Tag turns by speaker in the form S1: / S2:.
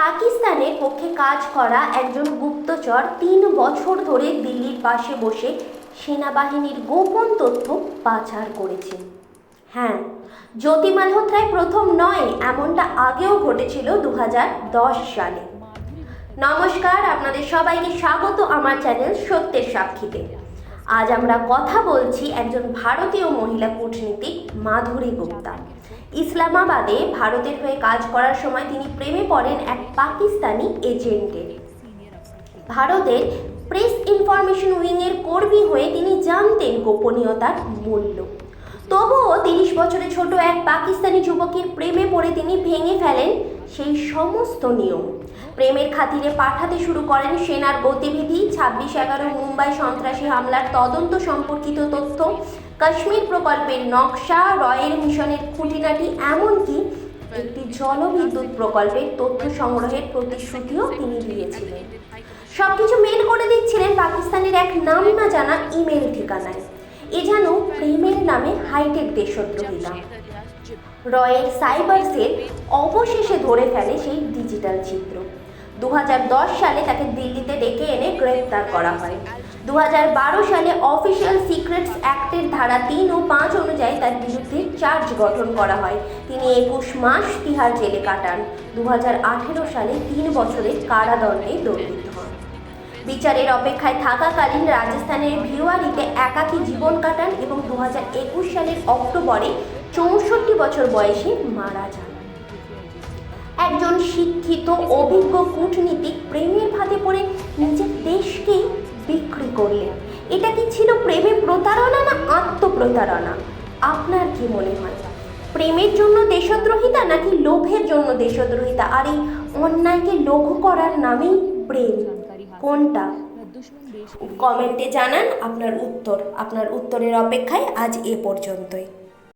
S1: পাকিস্তানের পক্ষে কাজ করা একজন গুপ্তচর তিন বছর ধরে দিল্লির পাশে বসে সেনাবাহিনীর গোপন তথ্য পাচার করেছেন হ্যাঁ জ্যোতি মালহোত্রায় প্রথম নয়, এমনটা আগেও ঘটেছিল দু হাজার দশ সালে। নমস্কার, আপনাদের সবাইকে স্বাগত আমার চ্যানেল সত্যের সাক্ষীতে। আজ আমরা কথা বলছি একজন ভারতীয় মহিলা কূটনীতিক মাধুরী গুপ্তা ইসলামাবাদে ভারতের হয়ে কাজ করার সময় তিনি প্রেমে পড়েন এক পাকিস্তানি এজেন্টের ভারতের প্রেস ইনফরমেশন উইংয়ের কর্মী হয়ে তিনি জানতেন গোপনীয়তার মূল্য। তবুও তিরিশ বছরের ছোট এক পাকিস্তানি যুবকের প্রেমে পড়ে তিনি ভেঙে ফেলেন সেই সমস্ত নিয়ম। প্রেমের খাতিরে পাঠাতে শুরু করেন সেনার গতিবিধি ছাব্বিশ এগারো মুম্বাই সন্ত্রাসী হামলার তদন্ত সম্পর্কিত তথ্য, কাশ্মীর প্রকল্পের নকশা, রয়ের মিশনের খুঁটিনাটি, এমনকি একটি জলবিদ্যুৎ প্রকল্পের তথ্য সংগ্রহের প্রতিশ্রুতিও তিনি দিয়েছিলেন। সবকিছু মেল করে দিচ্ছিলেন পাকিস্তানের এক নাম না জানা ইমেল ঠিকানায়। এ যেন প্রেমের নামে হাইটেক দেশদ্রোহিতা রয়ের সাইবার সেল অবশেষে ধরে ফেলে সেই ডিজিটাল চিত্র দু হাজার দশ সালে তাকে দিল্লিতে ডেকে এনে গ্রেপ্তার করা হয়। দু সালে অফিসিয়াল সিক্রেটস অ্যাক্টের ধারা তিন ও পাঁচ অনুযায়ী তার বিরুদ্ধে চার্জ গঠন করা হয়। তিনি একুশ মাস তিহার জেলে কাটান। দু সালে তিন বছরের কারাদণ্ডে দণ্ডিত হন। বিচারের অপেক্ষায় থাকাকালীন রাজস্থানের ভিওয়ারিতে একাকী জীবন কাটান এবং দু একুশ সালের অক্টোবরে চৌষট্টি বছর বয়সে মারা যান। একজন শিক্ষিত, অভিজ্ঞ কূটনীতিক করলেন এটা কি ছিল প্রেমে প্রতারণা না আত্মপ্রতারণা? আপনার কি মনে হয়? প্রেমের জন্য দেশদ্রোহিতা নাকি লোভের জন্য দেশদ্রোহিতা? আর এই অন্যায়কে লঘু করার নামেই প্রেম। কোনটা? কমেন্টে জানান আপনার উত্তর। আপনার উত্তরের অপেক্ষায় আজ এ পর্যন্তই।